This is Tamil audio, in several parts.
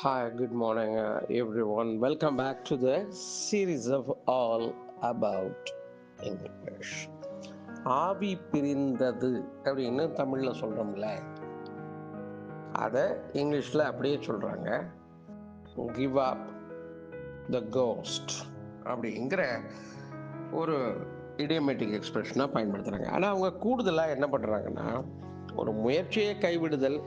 Hi, good morning, uh, everyone. Welcome back to the series of All About English. ஆவி பிரிந்தது அப்படின்னு தமிழில் சொல்கிறோம்ல அதை இங்கிலீஷில் அப்படியே சொல்கிறாங்க கிவ் அப் த கோஸ்ட் அப்படிங்கிற ஒரு இடியமேட்டிக் எக்ஸ்பிரஷனாக பயன்படுத்துகிறாங்க ஆனால் அவங்க கூடுதலாக என்ன பண்ணுறாங்கன்னா ஒரு முயற்சியை கைவிடுதல்.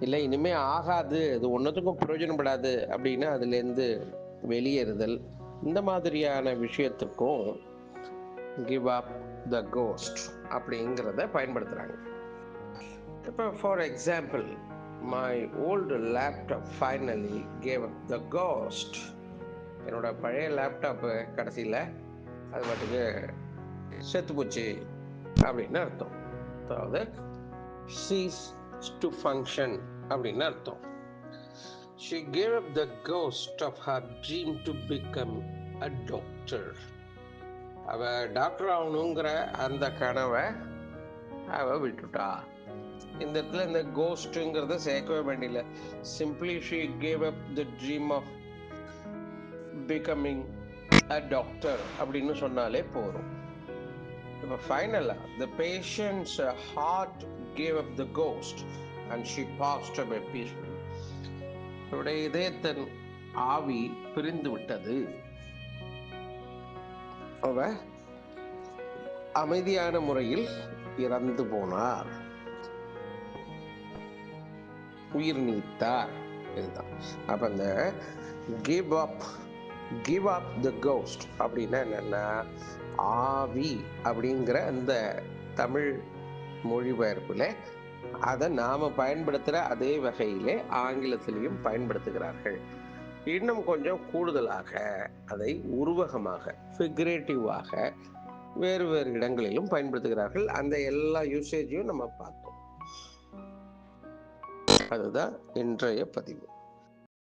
இல்லை இனிமே ஆகாது. அது ஒன்றுத்துக்கும் பிரயோஜனப்படாது அப்படின்னு அதுலேருந்து வெளியேறுதல். இந்த மாதிரியான விஷயத்துக்கும் கிவ் அப் த கோஸ்ட் அப்படிங்கிறத பயன்படுத்துகிறாங்க இப்போ for example my old laptop finally gave up the ghost என்னோட பழைய லேப்டாப்பு கடைசியில் அது பாட்டுக்கு செத்து போச்சு அப்படின்னு அர்த்தம். அதாவது சீஸ் டு ஃபங்க்ஷன் அப்படின்னு அர்த்தம். She gave up the ghost of her dream to become a doctor அவ டாக்டர் ஆகணுங்கிற அந்த கனவை அவ விட்டுட்டா. இந்த இடத்துல இந்த கோஸ்ட்டுங்கிறத சேர்க்கவே வேண்டியல simply she gave up the dream of becoming a doctor அப்படின்னு சொன்னாலே போதும். இப்போ ஃபைனலாக the patient's heart gave up the ghost and she passed away peaceful அவருடைய இதயத்தன் ஆவி பிரிந்து விட்டது. அவ அமைதியான முறையில் இறந்து போனார். உயிர் நீத்தார் இதுதான். அப்ப அந்த give up give up the ghost அப்படின்னா என்னென்னா ஆவி அப்படிங்கிற அந்த தமிழ் மொழிபெயர்ப்பில் அதை நாம் பயன்படுத்துகிற அதே வகையிலே ஆங்கிலத்திலையும் பயன்படுத்துகிறார்கள். இன்னும் கொஞ்சம் கூடுதலாக அதை உருவகமாக ஃபிகரேட்டிவாக வேறு வேறு இடங்களிலும் பயன்படுத்துகிறார்கள். அந்த எல்லா யூசேஜையும் நம்ம பார்த்தோம். அதுதான் இன்றைய பதிவு.